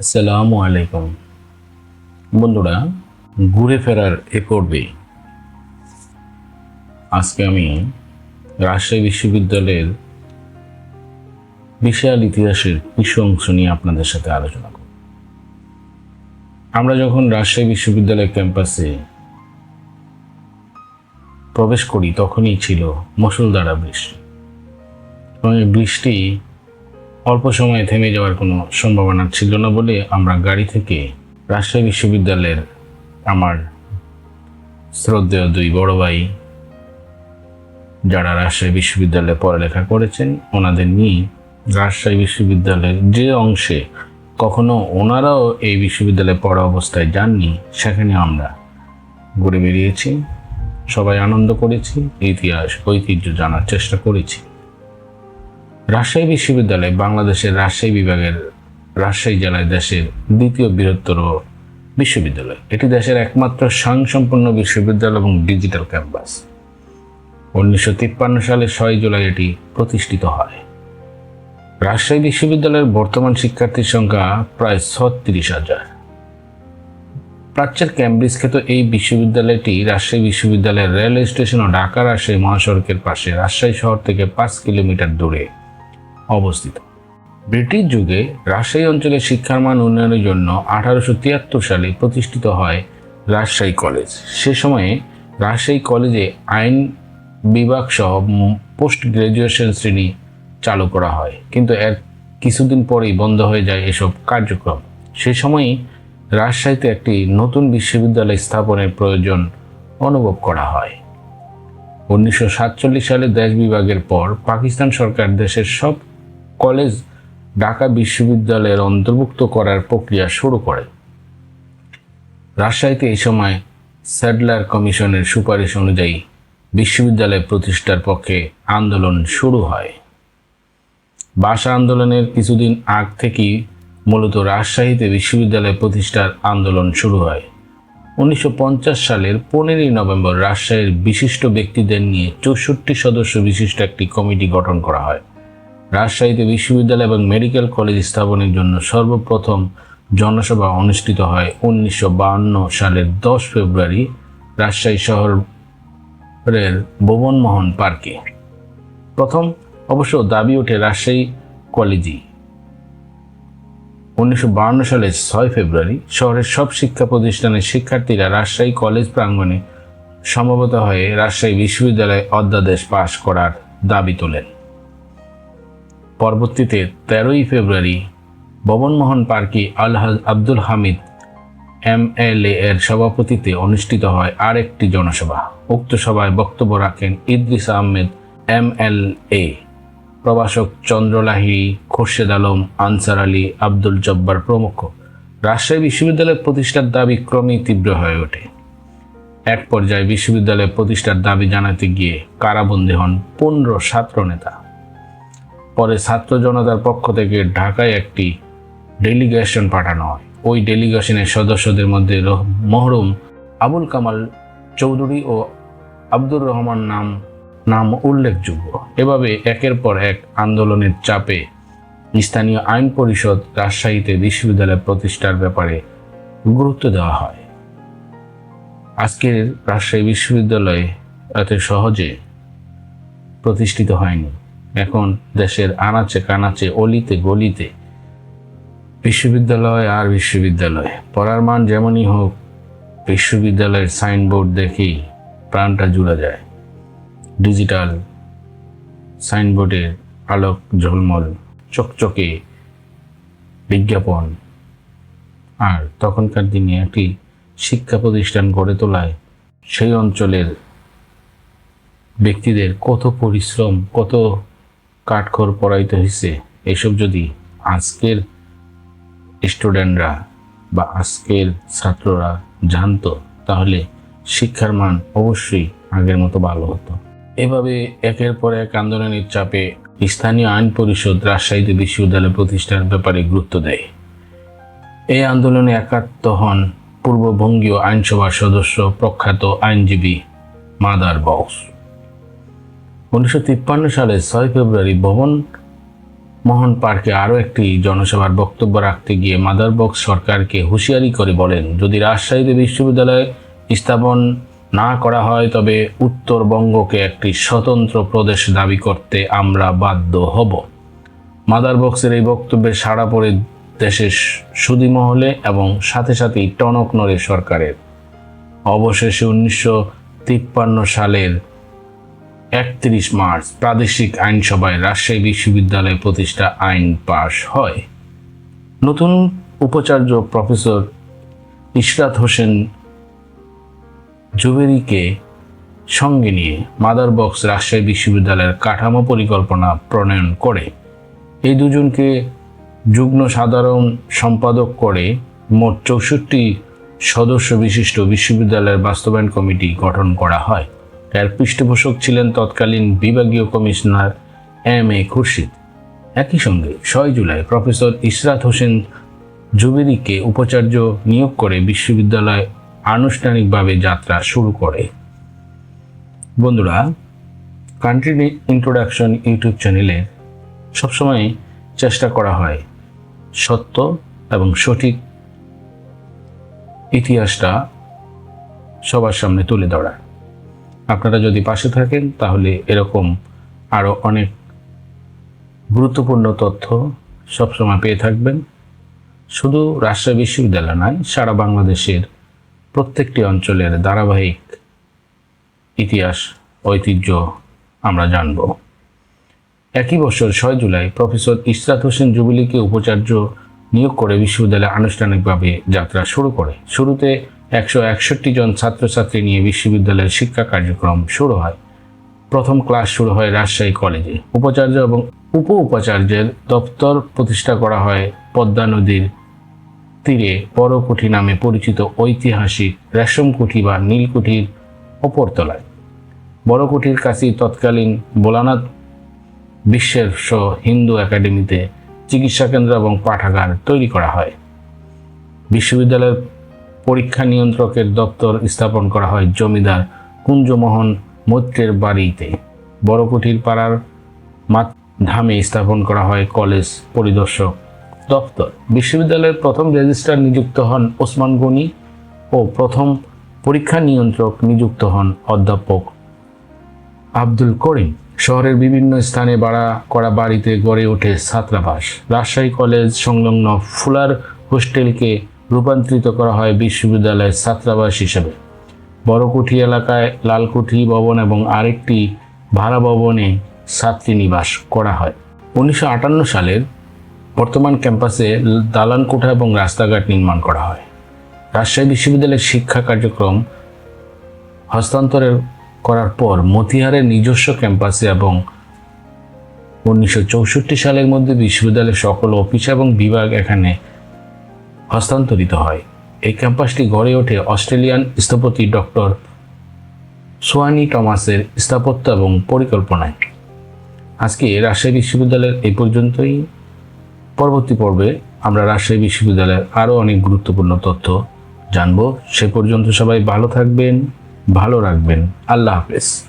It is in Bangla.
আসসালামু আলাইকুম। বন্ধুরা, ঘুরে ফেরার এ পর্বে আজকে আমি রাজশাহী বিশ্ববিদ্যালয়ের বিশাল ইতিহাসের কিছু অংশ নিয়ে আপনাদের সাথে আলোচনা করব। আমরা যখন রাজশাহী বিশ্ববিদ্যালয় ক্যাম্পাসে প্রবেশ করি, তখনই ছিল মুসলধারা বৃষ্টি। এবং বৃষ্টি অল্প সময়ে থেমে যাওয়ার কোনো সম্ভাবনা ছিল না বলে আমরা গাড়ি থেকে রাজশাহী বিশ্ববিদ্যালয়ের আমার শ্রদ্ধেয় দুই বড় ভাই যারা রাজশাহী বিশ্ববিদ্যালয়ে পড়ালেখা করেছেন, ওনাদের নিয়ে রাজশাহী বিশ্ববিদ্যালয়ের যে অংশে কখনো ওনারাও এই বিশ্ববিদ্যালয়ে পড়া অবস্থায় যাননি, সেখানে আমরা ঘুরে বেরিয়েছি সবাই আনন্দ করেছি, ইতিহাস, ঐতিহ্য জানার চেষ্টা করেছি। রাজশাহী বিশ্ববিদ্যালয় বাংলাদেশের রাজশাহী বিভাগের রাজশাহী জেলায় দেশের দ্বিতীয় বৃহত্তর বিশ্ববিদ্যালয়। এটি দেশের একমাত্র স্বয়ংসম্পূর্ণ বিশ্ববিদ্যালয় এবং ডিজিটাল ক্যাম্পাস। উনিশশো তিপ্পান্ন সালে ছয় জুলাই এটি প্রতিষ্ঠিত হয়। রাজশাহী বিশ্ববিদ্যালয়ের বর্তমান শিক্ষার্থীর সংখ্যা প্রায় ছত্রিশ হাজার। প্রাচ্যের ক্যামব্রিজ খ্যাত এই বিশ্ববিদ্যালয়টি রাজশাহী বিশ্ববিদ্যালয়ের রেলওয়ে স্টেশন ও ঢাকা রাজশাহী মহাসড়কের পাশে রাজশাহী শহর থেকে পাঁচ কিলোমিটার দূরে। অবস্থিত। ব্রিটিশ যুগে রাজশাহী অঞ্চলে শিক্ষার মান উন্নয়নের জন্য আঠারোশো তিয়াত্তর সালে প্রতিষ্ঠিত হয় রাজশাহী কলেজ। সে সময়ে রাজশাহী কলেজে আইন বিভাগ সহ পোস্ট গ্রাজুয়েশন শ্রেণি চালু করা হয়। কিন্তু এর কিছুদিন পরেই বন্ধ হয়ে যায় এসব কার্যক্রম। সে সময়ই রাজশাহীতে একটি নতুন বিশ্ববিদ্যালয় স্থাপনের প্রয়োজন অনুভব করা হয়। উনিশশো সাতচল্লিশ সালে দেশ বিভাগের পর পাকিস্তান সরকার দেশের সব কলেজ ঢাকা বিশ্ববিদ্যালয়ের অন্তর্ভুক্ত করার প্রক্রিয়া শুরু করে। রাজশাহীতে এই সময় স্যাডলার কমিশনের সুপারিশ অনুযায়ী বিশ্ববিদ্যালয় প্রতিষ্ঠার পক্ষে আন্দোলন শুরু হয়। ভাষা আন্দোলনের কিছুদিন আগ থেকেই মূলত রাজশাহীতে বিশ্ববিদ্যালয় প্রতিষ্ঠার আন্দোলন শুরু হয়। উনিশশো পঞ্চাশ সালের পনেরোই নভেম্বর রাজশাহীর বিশিষ্ট ব্যক্তিদের নিয়ে চৌষট্টি সদস্য বিশিষ্ট একটি কমিটি গঠন করা হয়। রাজশাহীতে বিশ্ববিদ্যালয় এবং মেডিকেল কলেজ স্থাপনের জন্য সর্বপ্রথম জনসভা অনুষ্ঠিত হয় উনিশশো সালের দশ ফেব্রুয়ারি রাজশাহী শহরের ভুবনমোহন পার্কে। প্রথম অবশ্য দাবি ওঠে রাজশাহী কলেজই। উনিশশো সালের ছয় ফেব্রুয়ারি শহরের সব শিক্ষা প্রতিষ্ঠানের শিক্ষার্থীরা রাজশাহী কলেজ প্রাঙ্গণে সমবেত হয়ে রাজশাহী বিশ্ববিদ্যালয়ে অধ্যাদেশ পাশ করার দাবি তোলেন। পরবর্তীতে তেরোই ফেব্রুয়ারি ভবনমোহন পার্কে Alhaj Abdul Hamid M L A এর সভাপতিতে অনুষ্ঠিত হয় আরেকটি জনসভা। উক্ত সভায় বক্তব্য রাখেন Idris Ahmed, M L A প্রভাষক চন্দ্র লাহিড়ী খোরশেদ আলম, আনসার আলী, আব্দুল জব্বার প্রমুখ। রাজশাহী বিশ্ববিদ্যালয় প্রতিষ্ঠার দাবি ক্রমেই তীব্র হয়ে ওঠে। এক পর্যায়ে বিশ্ববিদ্যালয় প্রতিষ্ঠার দাবি জানাতে গিয়ে কারাবন্দী হন পনেরো ছাত্র নেতা। পরে ছাত্র জনতার পক্ষ থেকে ঢাকায় একটি ডেলিগেশন পাঠানো হয়। ওই ডেলিগেশনের সদস্যদের মধ্যে মহরুম আবুল কামাল চৌধুরী ও আব্দুর রহমান নাম নাম উল্লেখযোগ্য। এভাবে একের পর এক আন্দোলনের চাপে স্থানীয় আইন পরিষদ রাজশাহীতে বিশ্ববিদ্যালয় প্রতিষ্ঠার ব্যাপারে গুরুত্ব দেওয়া হয়। আজকের রাজশাহী বিশ্ববিদ্যালয় এত সহজে প্রতিষ্ঠিত হয়নি। এখন দেশের আনাচে কানাচে, অলিতে গলিতে, বিশ্ববিদ্যালয় আর বিশ্ববিদ্যালয়। পড়ার মান যেমনই হোক, বিশ্ববিদ্যালয়ের সাইনবোর্ড দেখেই প্রাণটা জুড়ে যায়। ডিজিটাল সাইনবোর্ডের আলোক ঝলমল, চকচকে বিজ্ঞাপন আর তখনকার দিনে একটি শিক্ষা প্রতিষ্ঠান গড়ে তোলায় সেই অঞ্চলের ব্যক্তিদের কত পরিশ্রম, কত কাঠখড় পড়াইতে হয়েছে এসব যদি আজকের স্টুডেন্টরা বা আজকের ছাত্ররা জানতো, তাহলে শিক্ষার মান অবশ্যই আগের মতো ভালো হতো। এভাবে একের পর এক আন্দোলনের চাপে স্থানীয় আইন পরিষদ রাজশাহীতে বিশ্ববিদ্যালয় প্রতিষ্ঠার ব্যাপারে গুরুত্ব দেয়। এই আন্দোলনে একাত্ম হন পূর্ববঙ্গীয় আইনসভার সদস্য প্রখ্যাত আইনজীবী মাদার বক্স। উনিশশো তিপ্পান্ন সালে ছয় ফেব্রুয়ারি ভবন মোহন পার্কে আরও একটি জনসভার বক্তব্য রাখতে গিয়ে মাদারবক্স সরকারকে হুঁশিয়ারি করে বলেন, যদি রাজশাহীতে বিশ্ববিদ্যালয় স্থাপন না করা হয়, তবে উত্তরবঙ্গকে একটি স্বতন্ত্র প্রদেশ দাবি করতে আমরা বাধ্য হব। মাদারবক্সের এই বক্তব্যে সাড়া পড়ে দেশের সুদী মহলে এবং সাথে সাথেই টনক নড়ে সরকারের। অবশেষে উনিশশো তিপ্পান্ন সালের একত্রিশ মার্চ প্রাদেশিক আইনসভায় রাজশাহী বিশ্ববিদ্যালয় প্রতিষ্ঠা আইন পাশ হয়। নতুন উপাচার্য প্রফেসর ইশরাত হোসেন জুবেরিকে সঙ্গে নিয়ে মাদার বক্স রাজশাহী বিশ্ববিদ্যালয়ের কাঠামো পরিকল্পনা প্রণয়ন করে। এই দুজনকে যুগ্ম সাধারণ সম্পাদক করে মোট চৌষট্টি সদস্য বিশিষ্ট বিশ্ববিদ্যালয়ের বাস্তবায়ন কমিটি গঠন করা হয়। এর পৃষ্ঠপোষক ছিলেন তৎকালীন বিভাগীয় কমিশনার এম এ খুরশিদ। একই সঙ্গে ছয় জুলাই প্রফেসর ইশরাত হোসেন জুবেরিকে উপাচার্য নিয়োগ করে বিশ্ববিদ্যালয় আনুষ্ঠানিকভাবে যাত্রা শুরু করে। বন্ধুরা কান্ট্রি ইন্ট্রোডাকশন ইউটিউব চ্যানেলে সবসময় চেষ্টা করা হয় সত্য এবং সঠিক ইতিহাসটা সবার সামনে তুলে ধরার। আপনারা যদি পাশে থাকেন, তাহলে এরকম আরও অনেক গুরুত্বপূর্ণ তথ্য সবসময় পেয়ে থাকবেন। শুধু রাজশাহী বিশ্ববিদ্যালয় নয়, সারা বাংলাদেশের প্রত্যেকটি অঞ্চলের ধারাবাহিক ইতিহাস, ঐতিহ্য আমরা জানব। একই বছর ছয় জুলাই প্রফেসর ইশরাত হোসেন জুবিলিকে উপাচার্য নিয়োগ করে বিশ্ববিদ্যালয় আনুষ্ঠানিকভাবে যাত্রা শুরু করে। শুরুতে একশো একষট্টি জন ছাত্রছাত্রী নিয়ে বিশ্ববিদ্যালয়ের শিক্ষা কার্যক্রম শুরু হয়। প্রথম ক্লাস শুরু হয় রাজশাহী কলেজে। উপাচার্য এবং উপ উপাচার্যের দপ্তর প্রতিষ্ঠা করা হয় পদ্মা নদীর তীরে বড়কুঠি নামে পরিচিত ঐতিহাসিক রেশমকুঠি বা নীলকুঠির ওপরতলায়। বড়কুঠির কাছেই তৎকালীন বোলানাথ বিশ্বের স হিন্দু একাডেমিতে চিকিৎসা কেন্দ্র এবং পাঠাগার তৈরি করা হয়। বিশ্ববিদ্যালয়ের পরীক্ষা নিয়ন্ত্রকের দপ্তর স্থাপন করা হয় জমিদার কুঞ্জমোহন মৈত্রের বাড়িতে। বড়কুঠির পাড়ার মাত ধামে স্থাপন করা হয় কলেজ পরিদর্শক দপ্তর। বিশ্ববিদ্যালয়ের প্রথম রেজিস্ট্রার নিযুক্ত হন ওসমান গনি ও প্রথম পরীক্ষা নিয়ন্ত্রক নিযুক্ত হন অধ্যাপক আব্দুল করিম। শহরের বিভিন্ন স্থানে বাড়া করা বাড়িতে গড়ে ওঠে ছাত্রাবাস। রাজশাহী কলেজ সংলগ্ন ফুলার হোস্টেলকে রূপান্তরিত করা হয় বিশ্ববিদ্যালয়ের ছাত্রাবাস হিসেবে। বড়কুঠি এলাকায় লালকুঠি ভবন এবং আরেকটি ভাড়া ভবনে ছাত্রীনিবাস করা হয়। উনিশশো আটান্ন সালের বর্তমান ক্যাম্পাসে দালান কোঠা এবং রাস্তাঘাট নির্মাণ করা হয়। রাজশাহী বিশ্ববিদ্যালয়ের শিক্ষা কার্যক্রম হস্তান্তরের করার পর মতিহারের নিজস্ব ক্যাম্পাসে এবং উনিশশো চৌষট্টি সালের মধ্যে বিশ্ববিদ্যালয়ের সকল অফিস এবং বিভাগ এখানে হস্তান্তরিত হয়। এই ক্যাম্পাসটি গড়ে ওঠে অস্ট্রেলিয়ান স্থপতি ডক্টর সোয়ানি টমাসের স্থাপত্য এবং পরিকল্পনায়। আজকে রাজশাহী বিশ্ববিদ্যালয়ের এই পর্যন্তই। পরবর্তী পর্বে আমরা রাজশাহী বিশ্ববিদ্যালয়ের আরও অনেক গুরুত্বপূর্ণ তথ্য জানব। সে পর্যন্ত সবাই ভালো থাকবেন, ভালো রাখবেন। আল্লাহ হাফেজ।